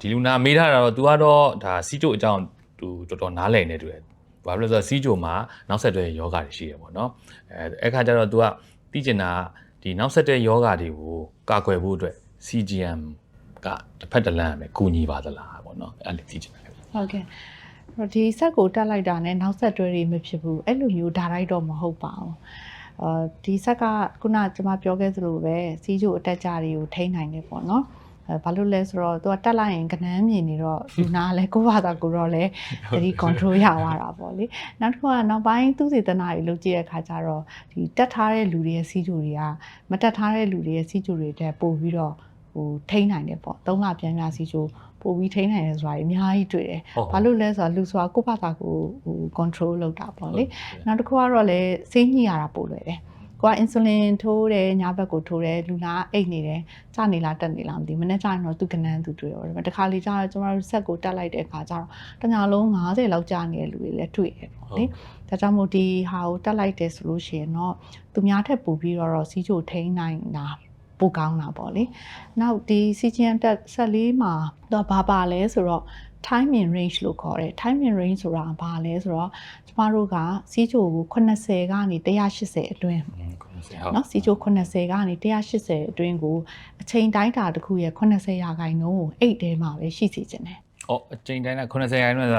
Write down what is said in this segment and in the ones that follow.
ဒီလူနာမေးထားတာတော့ तू ကတော့ဒါစီးကျိုအကြောင်းသူတော်တော်နားလည်နေတူတယ်ဘာလို့လဲဆိုတော့စီးကျိုမှာနောက်ဆက်တွဲယောဂတွေရှိတယ်ပေါ့နော်အဲအဲ့ခါကျတော့ तू ကသိကျင်တာကဒီနောက်ဆက်တွဲယောဂတွေကိုကာကွယ်ဖို့အတွက် CGM ကတစ်ဖက်တစ်လမ်းပဲကူညီပါသလားပေါ့နော်အဲ့ဒါလေးသိကျင်တာခင်ဗျဟုတ်ကဲ့အဲ့တော့ဒီဆက်ကိုတက်လိုက်တာနဲ့နောက်ဆက်တွဲတွေမဖြစ်ဘူးအဲ့လိုမျိုးဒါလိုက်တော့မဟုတ်ပါဘူးအာဒီဆက်ကခုနကျွန်မပြောခဲ့သလိုပဲစီးချိုအတက်ကြတွေကိုထိန်းနိုင်တယ်ပေါ့နော်အဲ ဘာလို့လဲဆိုတော့သူကတက်လိုက်ရင်ကနန်းမြင်နေတော့လူနာကလည်းကိုယ့်ဘာသာကိုယ်တော့လည်းတတိ control ရသွားတာပေါ့လေနောက်တစ်ခုကနောက်ပိုင်းသူစေတနာတွေလုပ်ကြည့်တဲ့အခါကျတော့ဒီတက်ထားတဲ့လူတွေရဲ့စီးချိုတွေကမတက်ထားတဲ့လူတွေရဲ့စီးချိုတွေတက်ပို့ပြီးတော့ဟိုထိန်းနိုင်တယ်ပေါ့သုံးလပြန်ပြန်စီးချိုပို့ပြီးထိန်းနိုင်တယ်ဆိုတာအများကြီးတွေ့တယ်ဟုတ်ဘာလို့လဲဆိုတော့လူဆိုတာကိုယ့်ဘာသာကိုဟို control လုပ်တာပေါ့လေနောက်တစ်ခုကတော့လည်းစိတ်ညစ်ရတာပို့လွယ်တယ် ကိုက insulin ထိုးတယ်ညဘက်ကိုထိုးတယ်လူနာအိတ်နေတယ်စနေလားတက်နေလားမသိဘူးမနေ့ကျရင်တော့သူကနန်းသူတွေ့ရောတယ်တခါလေကျတော့ကျွန်တော်တို့ဆက်ကိုတက်လိုက်တဲ့အခါကျတော့တညာလုံး90လောက်ကြာနေတဲ့လူတွေလည်းတွေ့တယ်ပေါ့လေဒါကြောင့်မို့ဒီဟာကိုတက်လိုက်တယ်ဆိုလို့ရှိရင်တော့သူများထက်ပိုပြီးတော့စီးချိုထိန်းနိုင်တာပိုကောင်းတာပေါ့လေနောက်ဒီ CGM တက်ဆက်လေးမှာတော့ဘာပါလဲဆိုတော့ time in range လို့ခေါ်တယ် time in range ဆိုတာဘာလဲဆိုတော့ကျမတို့ကစီးချိုကို80ကနေ180အတွင်း ဟုတ်ဟုတ် เนาะစီချို80ကနေ180အတွင်းကိုအချိန်တိုင်းတာတစ်ခုရဲ့80ရာခိုင်နှုန်းကိုအိတ်ထဲမှာပဲရှိစီခြင်းတယ် အော်အချိန်တိုင်းက80ရိုင်းတော့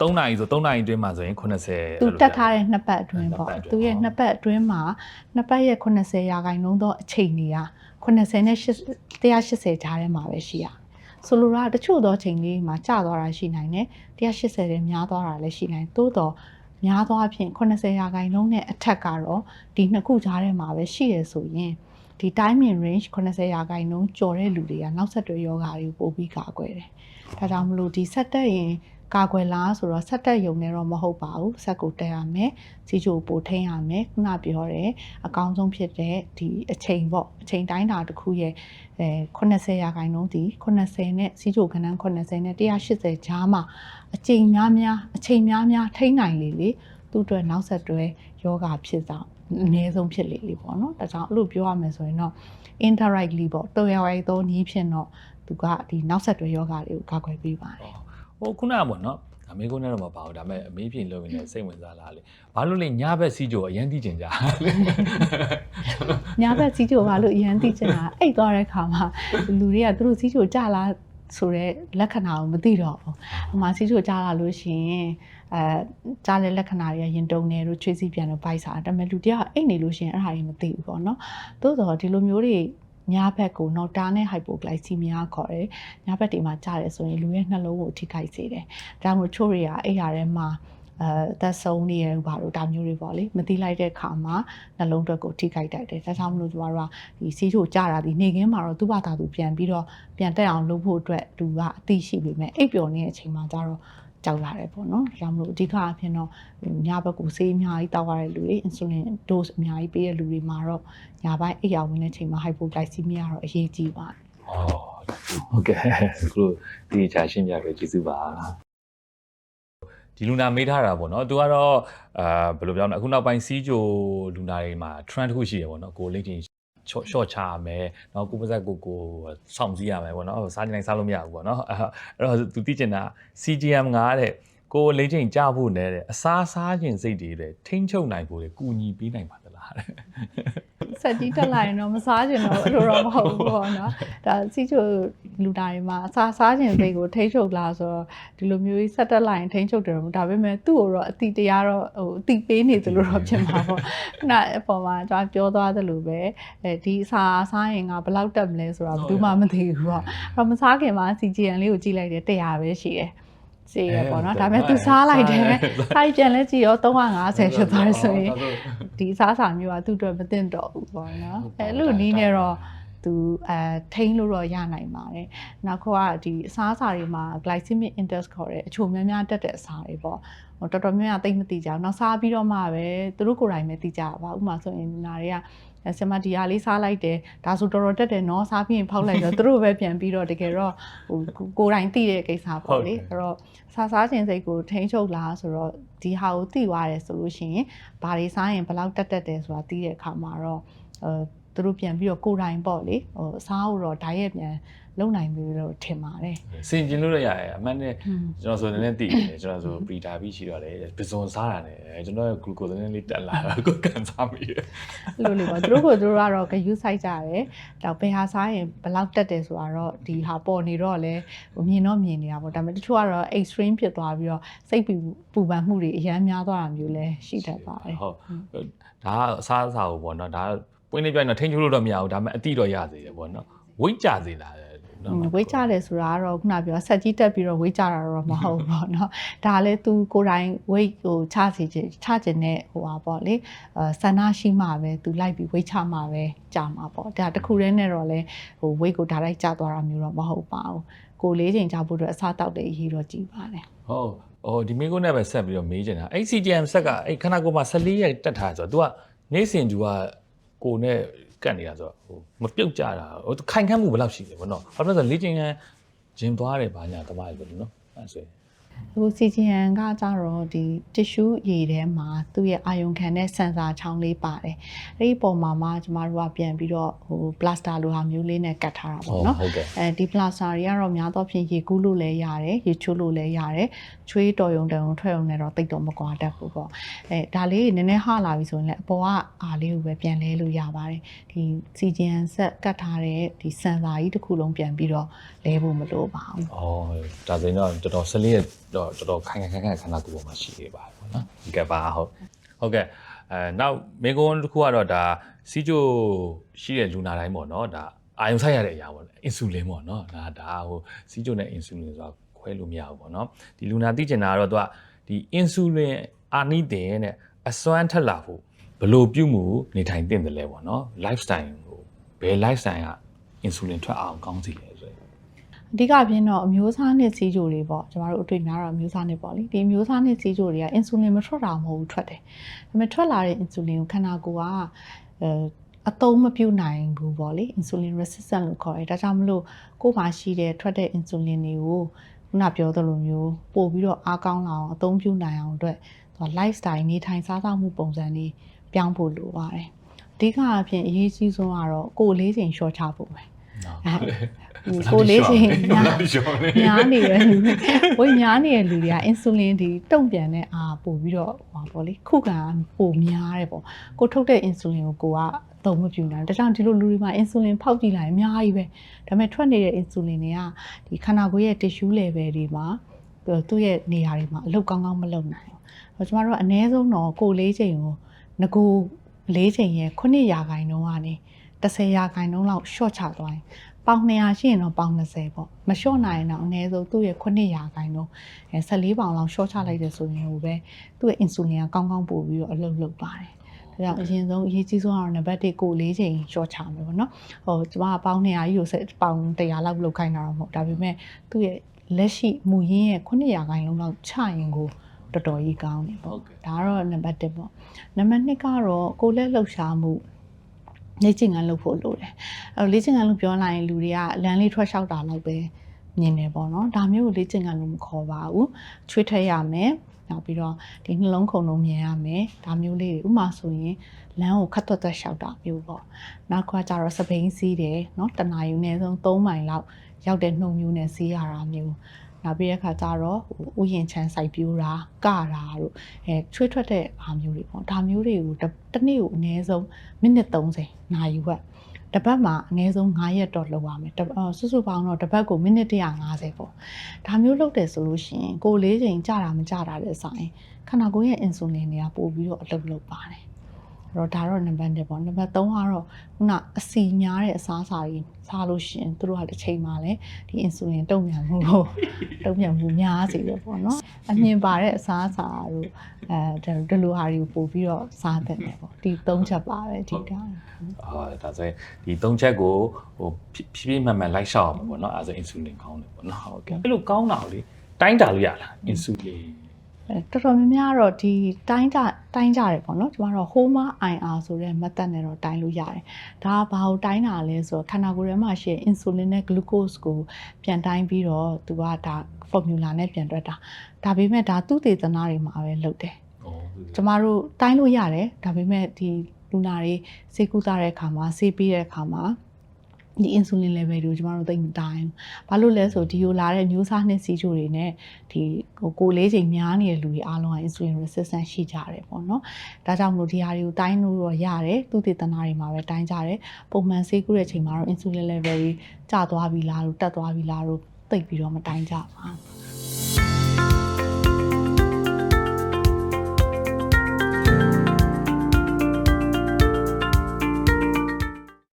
ဟို3နာရီဆို3နာရီအတွင်းမှာဆိုရင်80 သူတက်ထားတဲ့နှစ်ပတ်အတွင်းပေါ့ နှစ်ပတ်အတွင်း သူရဲ့နှစ်ပတ်အတွင်းမှာနှစ်ပတ်ရဲ့80ရာခိုင်နှုန်းသောအချိန်တွေက80နဲ့180ကြားထဲမှာပဲရှိရ ဆိုလိုတာတချို့သောအချိန်လေးမှာကျသွားတာရှိနိုင်တယ်180တဲ့များသွားတာလည်းရှိနိုင်သို့တော့များသောအားဖြင့်80ရာခိုင်နှုန်းနဲ့အထက်ကတော့ဒီနှစ်ခုကြားထဲမှာပဲရှိရဆိုရင်ဒီ time in range 80ရာခိုင်နှုန်းကျော်တဲ့လူတွေကနောက်ဆက်တွဲယောဂါတွေကိုပို့ပြီးကာကွယ်တယ်။ဒါကြောင့်မလို့ဒီဆက်တက်ရင် ကာကွယ်လားဆိုတော့ဆက်တက်ယုံနေတော့မဟုတ်ပါဘူး။ဆက်ကိုတက်ရမယ်။စီချိုပိုထိန်းရမယ်။ခုနပြောတဲ့အကောင်းဆုံးဖြစ်တဲ့ဒီအချိန်ပေါ့အချိန်တိုင်းတာတစ်ခုရဲ့အဲ80ရာခိုင်နှုန်းဒီ80နဲ့စီချိုခဏန်း80နဲ့180ကြားမှာအချိန်များများအချိန်များများထိန်းနိုင်လေလေသူ့အတွက်နောက်ဆက်တွဲယောဂါဖြစ်ဆောင်အနည်းဆုံးဖြစ်လေလေပေါ့နော်။ဒါကြောင့်အဲ့လိုပြောရမယ်ဆိုရင်တော့ indirectly ပေါ့တော်ရရိုက်သောနည်းဖြင့်တော့သူကဒီနောက်ဆက်တွဲယောဂါတွေကိုကာကွယ်ပေးပါတယ် ဟိုခုနကပေါ့နော်အမေကုန်းနဲ့တော့မပါဘူးဒါပေမဲ့အမေးပြင်လုပ်ရင်လည်းစိတ်ဝင်စားလာလေဘာလို့လဲညဘက်စီးကြိုအရင်သိကျင်ကြ။ညာဘက်စီးချိုပါလို့အရန်သိချင်တာအိတ်သွားတဲ့ခါမှာလူတွေကသူတို့စီးချိုကြလာဆိုတဲ့လက္ခဏာကိုမသိတော့ဘူး။ဟိုမှာစီးချိုကြလာလို့ရှိရင်အဲကြားတဲ့လက္ခဏာတွေကရင်တုံနေတို့ချွေးစီပြန်လို့ပိုက်စားဒါပေမဲ့လူတယောက်အိတ်နေလို့ရှိရင်အဲ့ဒါတွေမသိဘူးပေါ့နော်။သို့တော့ဒီလိုမျိုးတွေ ညာဘက်ကိုနော်တာနဲ့ hypoglycemia ခေါ်တယ်။ညာဘက်တွေမှာကြားတယ်ဆိုရင်လူရဲ့နှလုံးကိုထိခိုက်စေတယ်။ဒါမှမဟုတ်ချို့တွေကအဲ့ရထဲမှာအဲသက်ဆုံးနေရဘာလို့ဒါမျိုးတွေပေါ့လေမသိလိုက်တဲ့ခါမှာနှလုံးတွက်ကိုထိခိုက်တတ်တယ်ဒါကြောင့်မလို့ကျမတို့ကဒီစီးချိုကြတာဒီနေခင်းမှာတော့သူ့ဘာသာသူပြန်ပြီးတော့ပြန်တက်အောင်လုပ်ဖို့အတွက်သူကအသိရှိပေမဲ့အိပ်ပျော်နေတဲ့အချိန်မှာကျတော့ ကြောက်ရတယ်ပေါ့နော်ဒါကြောင့်မလို့အဓိကအဖြစ်တော့ညဘက်ကိုဆေးအများကြီးတောက်ရတဲ့လူတွေ insulin dose အများကြီးပေးတဲ့လူတွေမှာတော့ညပိုင်းအိပ်ရာဝင်တဲ့အချိန်မှာ hypoglycemia ကတော့အရေးကြီးပါတယ်ဩဟုတ်ကဲ့ခုဒီချာရှင်းပြပေးကျေးဇူးပါဒီလူနာမေးထားတာပေါ့နော်သူကတော့အာဘယ်လိုပြောမလဲအခုနောက်ပိုင်းစီးကြိုလူနာတွေမှာ trend တစ်ခုရှိရပေါ့နော်ကိုလိ ရှော့ချရမယ်နော်ကိုပါဇက်ကိုကိုစောင့်စည်းရမယ်ပေါ့နော်စားနေနိုင်စားလို့မရဘူးပေါ့နော်အဲ့တော့သူသိချင်တာ CGM ကတဲ့ကိုလိမ့်ချိန်ကြဖို့နဲ့တဲ့အစားစားခြင်းစိတ်တွေတဲ့ထိမ့်ချုပ်နိုင်ကိုလေကူညီပေးနိုင်ပါသလားတဲ့ ဆက်ကြီးတက်လာရင်တော့မစားကျင်တော့အဲ့လိုတော့မဟုတ်ဘူးပေါ့နော်ဒါစီချိုလူတာတွေမှာအစားစားကျင်စိတ်ကိုထိ ंछ ုပ်လာဆိုတော့ဒီလိုမျိုးကြီးဆက်တက်လာရင်ထိ ंछ ုပ်တယ်တော့ဒါပေမဲ့သူ့ကိုတော့အတိတရားတော့ဟိုအတိပေးနေသလိုတော့ဖြစ်မှာပေါ့ခုနအပေါ်မှာကျွန်တော်ပြောသွားသလိုပဲအဲဒီအစာစားရင်ကဘယ်လောက်တက်မလဲဆိုတော့ဘယ်သူမှမသိဘူးပေါ့အဲ့တော့မစားခင်မှာ CGN လေးကိုကြည့်လိုက်တယ်100ပဲရှိတယ် စီရပေါ့နော်ဒါပေမဲ့သူစားလိုက်တယ်စားလိုက်ပြန်လဲကြည့်ရော350ဖြစ်သွားတယ်ဆိုရင်ဒီအစားအစာမျိုးကသူ့အတွက်မသင့်တော့ဘူးပေါ့နော်အဲလိုနီးနေတော့သူအဲထိန်းလို့တော့ရနိုင်ပါတယ်နောက်ခေါက်ကဒီအစားအစာတွေမှာ glycemic index ခေါ်တဲ့အချိုများများတက်တဲ့အစာတွေပေါ့ဟိုတော်တော်များများသိမသိကြဘူးနောက်စားပြီးတော့မှပဲသူတို့ကိုယ်တိုင်ပဲသိကြပါဥပမာဆိုရင်ဒီနာတွေက အဲဆင်မဒီယာလေးစားလိုက်တယ်ဒါဆိုတော်တော်တက်တယ်နော်စားပြီးရင်ဖောက်လိုက်တော့သူတို့ပဲပြန်ပြီးတော့တကယ်တော့ဟိုကိုယ်တိုင်သိတဲ့ကိစ္စပေါ့လေအဲ့တော့စားစားခြင်းစိတ်ကိုထိန်းချုပ်လားဆိုတော့ဒီဟာကိုသိသွားတယ်ဆိုလို့ရှိရင်ဘာတွေစားရင်ဘယ်လောက်တက်တက်တယ်ဆိုတာသိတဲ့အခါမှာတော့အဲ သူသူတို့ပြန်ပြီးတော့ကိုယ်တိုင်ပေါ့လေဟိုအစားကိုတော့ဓာတ်ရက်ပြန်လုံနိုင်ပြီလို့ထင်ပါတယ်စင်ကျင်လို့ရရတယ်အမှန်နဲ့อืมကျွန်တော်ဆိုလည်းတည်တယ်ကျွန်တော်ဆိုပရီတာပြီးရှိတော့လေပဇွန်စားတာနဲ့ကျွန်တော်ရဲ့ဂလူကိုလည်းလေးတက်လာတာကိုကန်စားမိတယ်အဲ့လိုလေပေါ့သူတို့ကိုသူတို့ကတော့ဂယူးဆိုင်ကြတယ်တော့ဘယ်ဟာစားရင်ဘယ်လောက်တက်တယ်ဆိုတာတော့ဒီဟာပေါ်နေတော့လေဟိုမြင်တော့မြင်နေတာပေါ့ဒါပေမဲ့တချို့ကတော့ extreme ဖြစ်သွားပြီးတော့စိတ်ပူပူပန်မှုတွေအများများသွားတာမျိုးလည်းရှိတတ်ပါတယ်ဟုတ်ဒါကအစားအစာကိုပေါ့နော်ဒါ ပွင့်လေးပြိုင်တော့ထိန်းချုပ်လို့တော့မရဘူးဒါပေမဲ့အတိတော့ရသေးတယ်ပေါ့နော်ဝိတ်ကြစေလာတယ်နော်ဝေးကြတယ်ဆိုတာကတော့ခုနပြောဆက်ကြီးတက်ပြီးတော့ဝေးကြတာတော့မဟုတ်ဘူးပေါ့နော်ဒါလည်းသူကိုယ်တိုင်ဝေးဟိုချစီချင်ချချင်တဲ့ဟိုပါပေါ့လေအဲဆန္ဒရှိမှပဲသူလိုက်ပြီးဝေးချမှပဲကြာမှာပေါ့ဒါတခုတည်းနဲ့တော့လေဟိုဝေးကိုဒါလိုက်ကျသွားတာမျိုးတော့မဟုတ်ပါဘူးကိုလေးချိန်ကြာဖို့အတွက်အစားတောက်တဲ့အရေးတော့ကြည်ပါတယ်ဟုတ်ဟိုဒီမိကုန်းနဲ့ပဲဆက်ပြီးတော့မေးချင်တာအဲ့ CGM ဆက်ကအဲ့ခဏကိုမှ14ရက်တက်ထားဆိုတော့ तू ကနေစဉ်သူက ကိုနဲ့ကတ်နေတာဆိုတော့ဟိုမပြုတ်ကြတာဟိုခိုင်ခန့်မှုဘယ်လောက်ရှိလဲဗောနော်ဘာလို့လဲဆိုတော့လေ့ကျင့်ခန်းဂျင်သွားတယ်ဗာညာတမရဆိုလို့နော်အဲ့ဆိုရင် အခု CGN ကကြတော့ဒီ tissue ရည်ထဲမှာသူ့ရဲ့အာယုံခံတဲ့ sensor ချောင်းလေးပါတယ်အဲ့ဒီပုံမှာမှကျမတို့ကပြန်ပြီးတော့ဟို plaster လိုဟာမျိုးလေးနဲ့ကတ်ထားတာပေါ့နော်ဟုတ်ကဲ့အဲဒီ plaster တွေကတော့များသောအားဖြင့်ရေကူးလို့လည်းရတယ်ရေချိုးလို့လည်းရတယ်ချွေးတော်ယုံတံုံထွက်ယုံနဲ့တော့တိတ်တော့မကွာတတ်ဘူးပေါ့အဲဒါလေးနည်းနည်းဟလာပြီဆိုရင်လည်းအပေါ်ကအားလေးကိုပဲပြန်လဲလို့ရပါတယ်ဒီ CGN ဆက်ကတ်ထားတဲ့ဒီ sensor ကြီးတစ်ခုလုံးပြန်ပြီးတော့လဲဖို့မလိုပါဘူးအော်ဒါဆိုရင်တော့တော်တော်14ရက်တော့တော်တော်ခိုင်ခိုင်ခိုင်ခိုင်ခဏကိုပေါ်မှာရှိနေပါတယ်ဗောနော်ဒီကပါဟုတ်ဟုတ်ကဲ့အဲနောက်မိကုန်းတစ်ခုကတော့ဒါစီဂျိုရှိတဲ့လူနာတိုင်းပေါ့နော်ဒါအာယုံဆိုင်ရတဲ့အရာပေါ့အင်ဆူလင်ပေါ့နော်ဒါဒါဟိုစီဂျိုနဲ့အင်ဆူလင်ဆိုတာခွဲလို့မရဘူးပေါ့နော်ဒီလူနာသိကျင်တာကတော့သူကဒီအင်ဆူလင်အာနိသင်နဲ့အစွမ်းထက်လာဖို့ဘယ်လိုပြုမှုနေထိုင်သင့်တယ်လဲပေါ့နော် lifestyle ဟိုဘယ် lifestyle ကအင်ဆူလင်ထွက်အောင်ကောင်းစီလဲဆိုရင် အဓိကပြင်းတော့အမျိုးအစားနဲ့စီးကြိုတွေပေါ့ကျမတို့အတွေ့များတော့အမျိုးအစားနဲ့ပေါ့လေဒီအမျိုးအစားနဲ့စီးကြိုတွေကအင်ဆူလင်မထွက်တာမဟုတ်ဘူးထွက်တယ်ဒါပေမဲ့ထွက်လာတဲ့အင်ဆူလင်ကိုခန္ဓာကိုယ်ကအဲအသုံးမပြုနိုင်ဘူးပေါ့လေ insulin resistant လို့ခေါ်တယ်ဒါကြောင့်မလို့ကိုယ်မှာရှိတဲ့ထွက်တဲ့ insulin တွေကိုခုနပြောသလိုမျိုးပို့ပြီးတော့အားကောင်းလာအောင်အသုံးပြုနိုင်အောင်အတွက်သူက lifestyle နေထိုင်စားသောက်မှုပုံစံတွေပြောင်းဖို့လိုပါတယ်အဓိကအဖြစ်အရေးကြီးဆုံးကတော့ကိုယ်လေးချိန် short ချဖို့ပဲနော်ဟို ကိုလေးချိန်များရှောင်းနေများနေတဲ့လူတွေဝိညာဉ်နေတဲ့လူတွေက insulin ဒီတုံ့ပြန်တဲ့အာပို့ပြီးတော့ဟောပေါ့လေခုခံပိုများတယ်ပေါ့ကိုထုတ်တဲ့ insulin ကိုကိုကအသုံးမပြုနိုင်ဘူးဒါကြောင့်ဒီလိုလူတွေမှာ insulin ဖောက်ကြည့်လိုက်ရင်အများကြီးပဲဒါပေမဲ့ထွက်နေတဲ့ insulin တွေကဒီခန္ဓာကိုယ်ရဲ့ tissue level တွေမှာသူ့ရဲ့နေရာတွေမှာအလုပ်ကောင်းကောင်းမလုပ်နိုင်ဘူးဟိုကျမတို့ကအနည်းဆုံးတော့ကိုလေးချိန်ကိုငကိုလေးချိန်ရဲ့9ရာခိုင်နှုန်းကနေ10ရာခိုင်နှုန်းလောက် short ချသွားရင် ပေါင်200ရှိရင်တော့ပေါင်20ပေါ့မလျှော့နိုင်ရင်တော့အနည်းဆုံးသူ့ရဲ့9ရာခိုင်နှုန်းအဲ14ပေါင်လောက်လျှော့ချလိုက်တယ်ဆိုရင်ဟိုပဲသူ့ရဲ့ insulin ကကောင်းကောင်းပို့ပြီးတော့အလုပ်လုပ်ပါတယ်ဒါကြောင့်အရင်ဆုံးအရေးကြီးဆုံးကတော့နံပါတ်1ကိုလေးချိန်လျှော့ချမယ်ပေါ့နော်ဟိုကျမကပေါင်200ကြီးကိုဆက်ပေါင်100လောက်လုပ်ခိုင်းတာတော့မဟုတ်ဒါပေမဲ့သူ့ရဲ့လက်ရှိမူရင်းရဲ့9ရာခိုင်နှုန်းလောက်ချရင်ကိုတော်တော်ကြီးကောင်းတယ်ပေါ့ဟုတ်ကဲ့ဒါကတော့နံပါတ်1ပေါ့နံပါတ်2ကတော့ကိုယ်လက်လှုပ်ရှားမှု လေ့ကျင့်ခန်းလုပ်ဖို့လိုတယ်အဲတော့လေ့ကျင့်ခန်းလို့ပြောလိုက်ရင်လူတွေကလမ်းလေးထွက်လျှောက်တာလောက်ပဲမြင်တယ်ပေါ့နော်ဒါမျိုးကိုလေ့ကျင့်ခန်းလို့မခေါ်ပါဘူးချွေးထက်ရမယ်နောက်ပြီးတော့ဒီနှလုံးခုန်လုံးမြင်ရမယ်ဒါမျိုးလေးတွေဥပမာဆိုရင်လမ်းကိုခတ်သွက်သွက်လျှောက်တာမျိုးပေါ့နောက်ကကျတော့စပိန်စီးတယ်เนาะတနာယူနေဆုံး3မိုင်လောက်ရောက်တဲ့နှုံမျိုးနဲ့စီးရတာမျိုး နောက်ပြီးတဲ့အခါကျတော့ဟိုဥယျင်ချမ်းစိုက်ပြိုးတာကတာတို့အဲချွေးထွက်တဲ့အားမျိုးတွေပေါ့ဒါမျိုးတွေကိုတစ်တစ်နေ့ကိုအနည်းဆုံးမိနစ်30နာရီဝက်တစ်ပတ်မှာအနည်းဆုံး9ရက်တော့လုပ်ရမယ်တစ်အော်စုစုပေါင်းတော့တစ်ပတ်ကိုမိနစ်150ပေါ့ဒါမျိုးလုပ်တယ်ဆိုလို့ရှိရင်ကိုယ်လေးချိန်ကြာတာမကြာတာတဲ့ဆိုင်ခန္ဓာကိုယ်ရဲ့အင်ဆူလင်တွေကပို့ပြီးတော့အလုပ်လုပ်ပါတယ် အဲ့တော့ဒါတော့နံပါတ်1ပေါ့နံပါတ်3ကတော့ခုနအစီများတဲ့အစားအစာတွေစားလို့ရှိရင်သူတို့ကတစ်ချိန်မှာလည်းဒီအင်ဆူလင်တုံ့ပြန်မှုကိုတုံ့ပြန်မှုများစေတယ်ပေါ့နော်အမြင်ပါတဲ့အစားအစာတို့အဲဒီလိုဟာတွေကိုပို့ပြီးတော့စားတဲ့တယ်ပေါ့ဒီ၃ချက်ပါပဲဒီတာအာဒါဆိုရင်ဒီသုံးချက်ကိုဟိုဖြည်းဖြည်းမှန်မှန်လိုက်ရှောက်အောင်ပေါ့နော်အဲဆိုအင်ဆူလင်ကောင်းတယ်ပေါ့နော်ဟုတ်ကဲ့အဲ့လိုကောင်းတာကိုလေတိုင်းတာလို့ရလားအင်ဆူလင်အဲ တော်တော်များများကတော့ဒီတိုင်းကြတိုင်းကြတယ်ပေါ့နော်ကျမတို့ HOMA IR ဆိုတဲ့ method နဲ့တော့တိုင်းလို့ရတယ်ဒါကဘာကိုတိုင်းတာလဲဆိုတော့ခန္ဓာကိုယ်ထဲမှာရှိတဲ့ insulin နဲ့ glucose ကိုပြန်တိုင်းပြီးတော့သူကဒါ formula နဲ့ပြန်တွက်တာဒါပေမဲ့ဒါသူ့သေသနာတွေမှာပဲလုပ်တယ်ဩကျမတို့တိုင်းလို့ရတယ်ဒါပေမဲ့ဒီလူနာတွေဆေးကုသတဲ့အခါမှာဆေးပေးတဲ့အခါမှာ ဒီ insulin level တွေကိုကျမတို့သိမ့်မတိုင်းဘူးဘာလို့လဲဆိုဒီကိုလာတဲ့မျိုးစားနှစ်စီးချိုတွေနဲ့ဒီဟိုကိုယ်လေးချိန်များနေတဲ့လူတွေအားလုံးက insulin resistant ရှိကြတယ်ပေါ့နော်ဒါကြောင့်မလို့ဒီဟာတွေကိုတိုင်းလို့တော့ရတယ်သူတည်တနာတွေမှာပဲတိုင်းကြတယ်ပုံမှန်ဆေးကုတဲ့ချိန်မှာတော့ insulin level ကြီးကျသွားပြီလားလို့တက်သွားပြီလားလို့သိပ်ပြီးတော့မတိုင်းကြပါဘူး